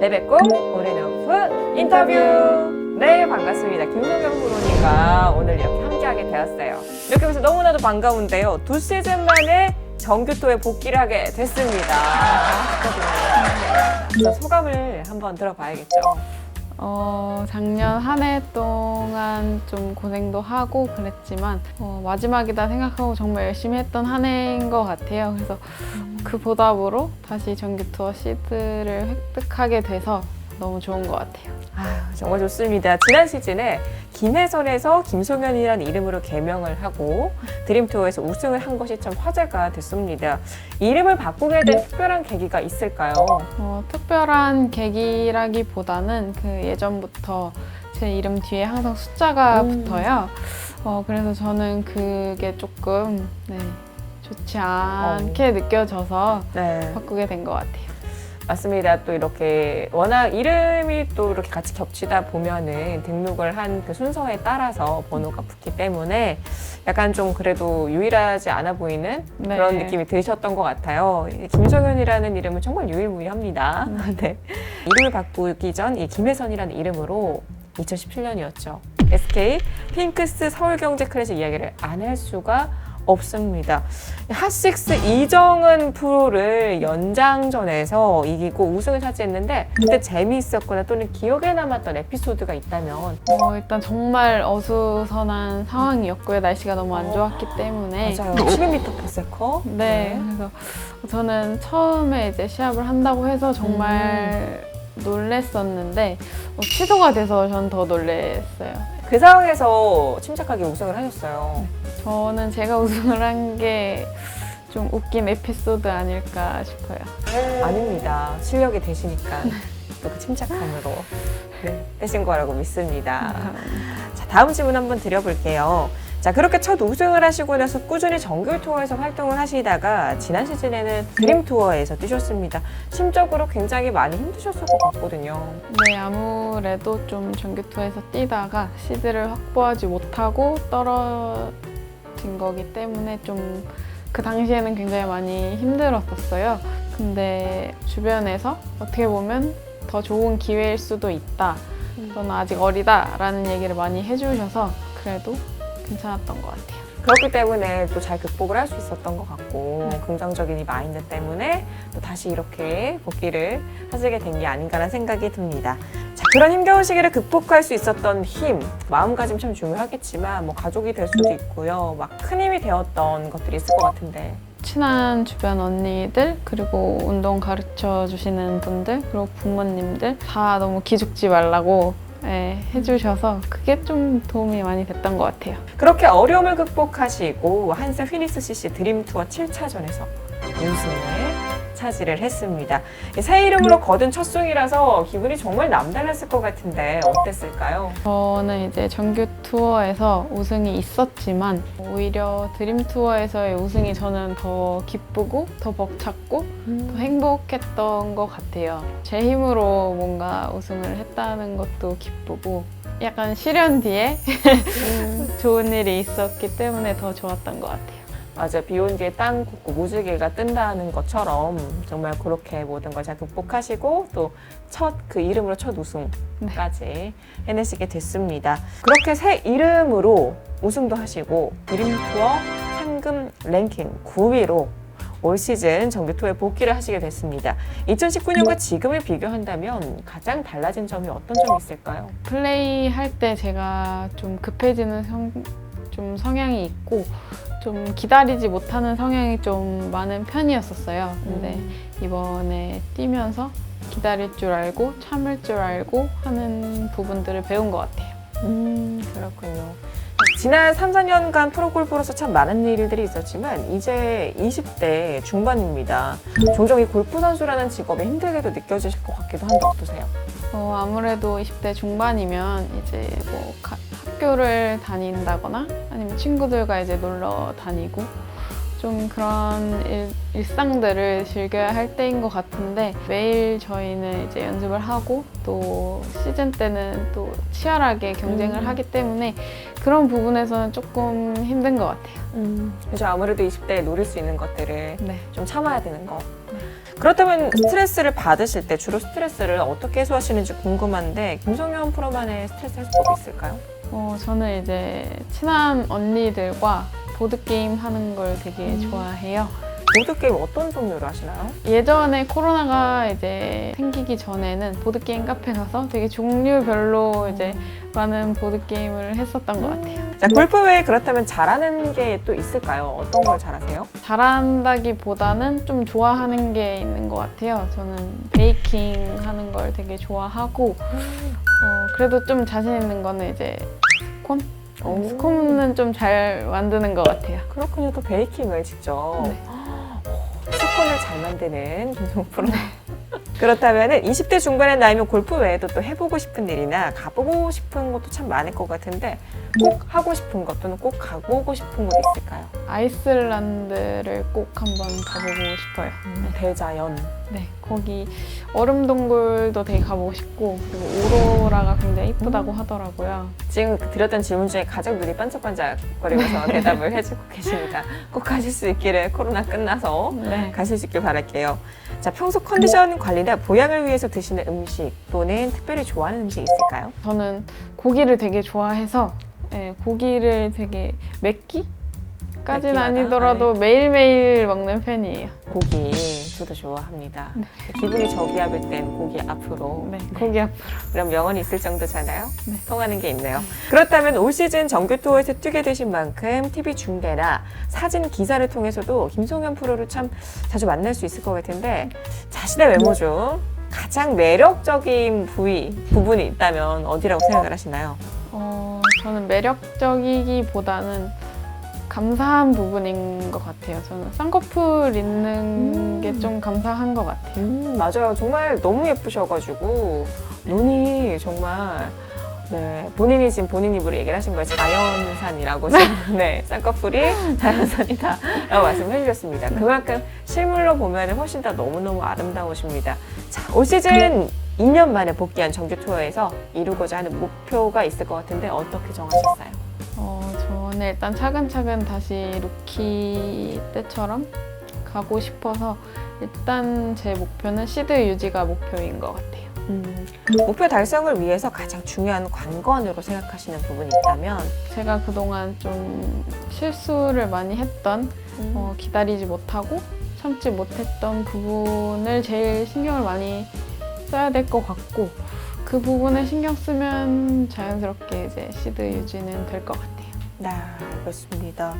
레벨 꿈 올해는 오픈 인터뷰. 네 반갑습니다. 김성경 프로님과 오늘 이렇게 함께하게 되었어요. 이렇게 해서 너무나도 반가운데요. 두 시즌 만에 정규토에 복귀를 하게 됐습니다. 축하드립니다. 자, 소감을 한번 들어봐야겠죠 어, 작년 한 해 동안 좀 고생도 하고 그랬지만 어, 마지막이다 생각하고 정말 열심히 했던 한 해인 것 같아요. 그래서 그 보답으로 다시 정규 투어 시드를 획득하게 돼서 너무 좋은 것 같아요. 아유, 정말 좋습니다. 지난 시즌에 김혜선에서 김송현이라는 이름으로 개명을 하고 드림투어에서 우승을 한 것이 참 화제가 됐습니다. 이름을 바꾸게 된 특별한 계기가 있을까요? 어, 특별한 계기라기보다는 그 예전부터 제 이름 뒤에 항상 숫자가 음. 붙어요. 어, 그래서 저는 그게 조금 네, 좋지 않게 느껴져서 네, 바꾸게 된 것 같아요. 맞습니다. 또 이렇게 워낙 이름이 또 이렇게 같이 겹치다 보면은 등록을 한 그 순서에 따라서 번호가 붙기 때문에 약간 좀 그래도 유일하지 않아 보이는 네. 그런 느낌이 드셨던 것 같아요. 이 김성현이라는 이름은 정말 유일무이합니다. 네. 이름을 바꾸기 전 이 김혜선이라는 이름으로 2017년이었죠. SK 핑크스 서울경제 클래식 이야기를 안 할 수가 없습니다. 핫식스 이정은 프로를 연장전에서 이기고 우승을 차지했는데 그때 재미있었거나 또는 기억에 남았던 에피소드가 있다면 어, 일단 정말 어수선한 상황이었고요. 날씨가 너무 안 좋았기 때문에. 맞아요. 12m per 세커. 네, 그래서 저는 처음에 이제 시합을 한다고 해서 정말 놀랬었는데 어, 취소가 돼서 전 더 놀랬어요. 그 상황에서 침착하게 우승을 하셨어요. 저는 제가 우승을 한 게 좀 웃긴 에피소드 아닐까 싶어요. 아닙니다. 실력이 되시니까 또 그 침착함으로 네, 되신 거라고 믿습니다. 자, 다음 질문 한번 드려볼게요. 자, 그렇게 첫 우승을 하시고 나서 꾸준히 정규 투어에서 활동을 하시다가 지난 시즌에는 드림 투어에서 뛰셨습니다. 심적으로 굉장히 많이 힘드셨을 것 같거든요. 네, 아무래도 좀 정규 투어에서 뛰다가 시드를 확보하지 못하고 떨어 진 거기 때문에 좀 그 당시에는 굉장히 많이 힘들었었어요. 근데 주변에서 어떻게 보면 더 좋은 기회일 수도 있다. 너는 아직 어리다라는 얘기를 많이 해주셔서 그래도 괜찮았던 것 같아요. 그렇기 때문에 또 잘 극복을 할 수 있었던 것 같고 긍정적인 이 마인드 때문에 또 다시 이렇게 복귀를 하시게 된 게 아닌가라는 생각이 듭니다. 자, 그런 힘겨운 시기를 극복할 수 있었던 힘, 마음가짐 참 중요하겠지만 뭐 가족이 될 수도 있고요. 막 큰 힘이 되었던 것들이 있을 것 같은데 친한 주변 언니들 그리고 운동 가르쳐 주시는 분들 그리고 부모님들 다 너무 기죽지 말라고 예, 해주셔서 그게 좀 도움이 많이 됐던 것 같아요. 그렇게 어려움을 극복하시고 한스 휘니스 CC 드림 투어 7차전에서 우승을 차지를 했습니다. 새 이름으로 거둔 첫 승이라서 기분이 정말 남달랐을 것 같은데 어땠을까요? 저는 이제 정규 투어에서 우승이 있었지만 오히려 드림 투어에서의 우승이 저는 더 기쁘고 더 벅찼고 더 행복했던 것 같아요. 제 힘으로 뭔가 우승을 했다는 것도 기쁘고 약간 실현 뒤에 좋은 일이 있었기 때문에 더 좋았던 것 같아요. 맞아 비온 뒤에 땅 굽고 무지개가 뜬다는 것처럼 정말 그렇게 모든 걸 잘 극복하시고 또 첫 그 이름으로 첫 우승까지 해내시게 됐습니다. 그렇게 새 이름으로 우승도 하시고 드림 투어 상금 랭킹 9위로 올 시즌 정규 투어에 복귀를 하시게 됐습니다. 2019년과 지금을 비교한다면 가장 달라진 점이 어떤 점이 있을까요? 플레이 할 때 제가 좀 급해지는 성, 좀 성향이 있고 좀 기다리지 못하는 성향이 좀 많은 편이었었어요. 근데 이번에 뛰면서 기다릴 줄 알고 참을 줄 알고 하는 부분들을 배운 것 같아요. 음, 그렇군요. 지난 3, 4년간 프로골퍼로서 참 많은 일들이 있었지만 이제 20대 중반입니다. 종종 이 골프 선수라는 직업이 힘들게도 느껴지실 것 같기도 한데 어떠세요? 어, 아무래도 20대 중반이면 이제 뭐 가- 학교를 다닌다거나 아니면 친구들과 이제 놀러 다니고 좀 그런 일, 일상들을 즐겨야 할 때인 것 같은데 매일 저희는 이제 연습을 하고 또 시즌 때는 또 치열하게 경쟁을 음. 하기 때문에 그런 부분에서는 조금 힘든 것 같아요. 그죠 아무래도 20대에 노릴 수 있는 것들을 네. 좀 참아야 되는 거. 그렇다면 스트레스를 받으실 때 주로 스트레스를 어떻게 해소하시는지 궁금한데 김성현 프로만의 스트레스 해소법이 있을까요? 어, 저는 이제 친한 언니들과 보드게임 하는 걸 되게 음. 좋아해요. 보드게임 어떤 종류를 하시나요? 예전에 코로나가 이제 생기기 전에는 보드게임 카페 가서 되게 종류별로 이제 많은 보드게임을 했었던 것 같아요. 자, 골프 외에 그렇다면 잘하는 게 또 있을까요? 어떤 걸 잘하세요? 잘한다기보다는 좀 좋아하는 게 있는 것 같아요. 저는 베이킹 하는 걸 되게 좋아하고, 어, 그래도 좀 자신 있는 거는 이제 스콘? 오. 스콘은 좀 잘 만드는 것 같아요. 그렇군요. 또 베이킹을 직접 네. 잘 만드는 김성 프로. 그렇다면 20대 중반의 나이면 골프 외에도 또 해보고 싶은 일이나 가보고 싶은 것도 참 많을 것 같은데 꼭 하고 싶은 것 또는 꼭 가보고 싶은 곳 있을까요? 아이슬란드를 꼭 한번 가보고 싶어요. 대자연. 네, 거기 얼음 동굴도 되게 가보고 싶고 그리고 오로라가 굉장히 이쁘다고 하더라고요. 지금 드렸던 질문 중에 가장 눈이 반짝반짝거리면서 대답을 해주고 계십니다. 꼭 가실 수 있기를 코로나 끝나서 네. 가실 수 있길 바랄게요. 자, 평소 컨디션 관리나 보양을 위해서 드시는 음식 또는 특별히 좋아하는 음식 있을까요? 저는 고기를 되게 좋아해서 네, 고기를 되게 맵기? 까지는 맵기마다? 아니더라도 매일매일 먹는 편이에요. 고기 저도 좋아합니다. 기분이 저기압일 땐 고기 앞으로 네, 고기 앞으로. 그런 명언이 있을 정도잖아요. 네. 통하는 게 있네요. 그렇다면 올 시즌 정규 투어에서 뛰게 되신 만큼 TV 중계나 사진 기사를 통해서도 김송현 프로를 참 자주 만날 수 있을 것 같은데 자신의 외모 중 가장 매력적인 부위 부분이 있다면 어디라고 생각을 하시나요? 어, 저는 매력적이기보다는 감사한 부분인 것 같아요. 저는 쌍꺼풀 있는 음. 게 좀 감사한 것 같아요. 음, 맞아요. 정말 너무 예쁘셔가지고 눈이 정말 네 본인이 지금 본인 입으로 얘기를 하신 거예요. 자연산이라고 지금 네 쌍꺼풀이 자연산이다 라고 말씀을 해주셨습니다. 그만큼 실물로 보면 훨씬 더 너무 너무 아름다우십니다. 자 올 시즌 2년 만에 복귀한 정규 투어에서 이루고자 하는 목표가 있을 것 같은데 어떻게 정하셨어요? 어, 저는 일단 차근차근 다시 루키 때처럼 가고 싶어서 일단 제 목표는 시드 유지가 목표인 것 같아요. 음, 목표 달성을 위해서 가장 중요한 관건으로 생각하시는 부분이 있다면 제가 그동안 좀 실수를 많이 했던 어, 기다리지 못하고 참지 못했던 부분을 제일 신경을 많이 써야 될 것 같고 그 부분에 신경 쓰면 자연스럽게 이제 시드 유지는 될 것 같아요. 네, 알겠습니다.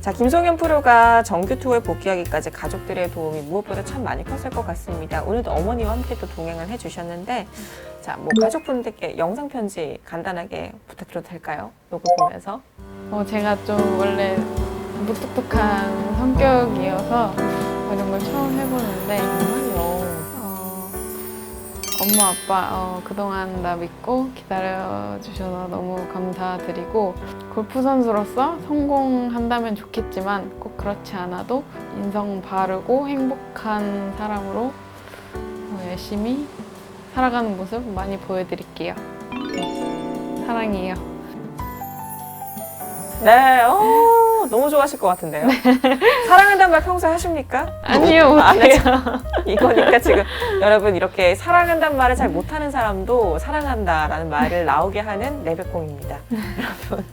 자, 김성현 프로가 정규 투어에 복귀하기까지 가족들의 도움이 무엇보다 참 많이 컸을 것 같습니다. 오늘도 어머니와 함께 또 동행을 해주셨는데, 자, 뭐 가족분들께 영상 편지 간단하게 부탁드려도 될까요? 요거 보면서. 어, 제가 좀 원래 무뚝뚝한 성격이어서 이런 걸 처음 해보는데 정말요. 어, 엄마 아빠 어, 그동안 나 믿고 기다려주셔서 너무 감사드리고 골프 선수로서 성공한다면 좋겠지만 꼭 그렇지 않아도 인성 바르고 행복한 사람으로 어, 열심히 살아가는 모습 많이 보여드릴게요. 네, 사랑해요. 네, 어, 너무 좋아하실 것 같은데요. 사랑한다는 말 평소에 하십니까? 아니요, 안 못해요. 하죠. 이거니까 지금 여러분 이렇게 사랑한다는 말을 잘 못하는 사람도 사랑한다라는 말을 나오게 하는 레벨공입니다. 여러분.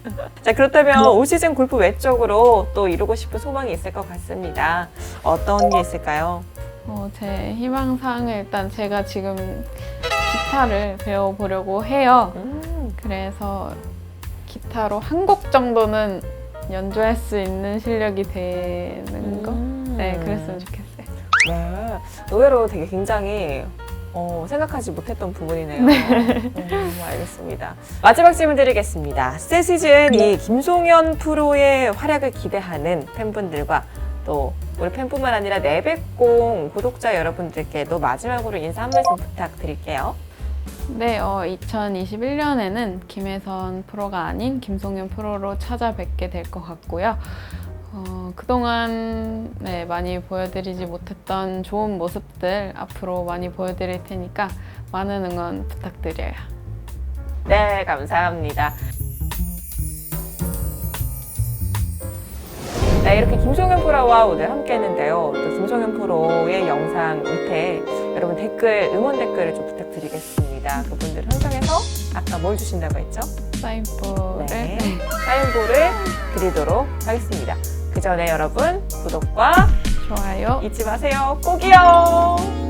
자 그렇다면 올 시즌 골프 외적으로 또 이루고 싶은 소망이 있을 것 같습니다. 어떤 게 있을까요? 어, 제 희망사항은 일단 제가 지금 기타를 배워보려고 해요. 음, 그래서 기타로 한 곡 정도는 연주할 수 있는 실력이 되는 거? 음. 네, 그랬으면 좋겠어요. 네, 의외로 되게 굉장히 어, 생각하지 못했던 부분이네요. 음, 알겠습니다. 마지막 질문 드리겠습니다. 새 시즌 이 김송현 프로의 활약을 기대하는 팬분들과 또 우리 팬뿐만 아니라 내백공 구독자 여러분들께도 마지막으로 인사 한 말씀 부탁드릴게요. 네, 어, 2021년에는 김혜선 프로가 아닌 김송현 프로로 찾아뵙게 될 것 같고요. 어, 그동안 네, 많이 보여드리지 못했던 좋은 모습들 앞으로 많이 보여드릴 테니까 많은 응원 부탁드려요. 네, 이렇게 김종현 프로와 오늘 함께 했는데요. 또 김종현 프로의 영상 밑에 여러분 댓글, 응원 댓글을 좀 부탁드리겠습니다. 그분들 선정해서 아까 뭘 주신다고 했죠? 사인볼을 네. 사인볼을 드리도록 하겠습니다. 그 전에 여러분 구독과 좋아요. 잊지 마세요. 꼭이요.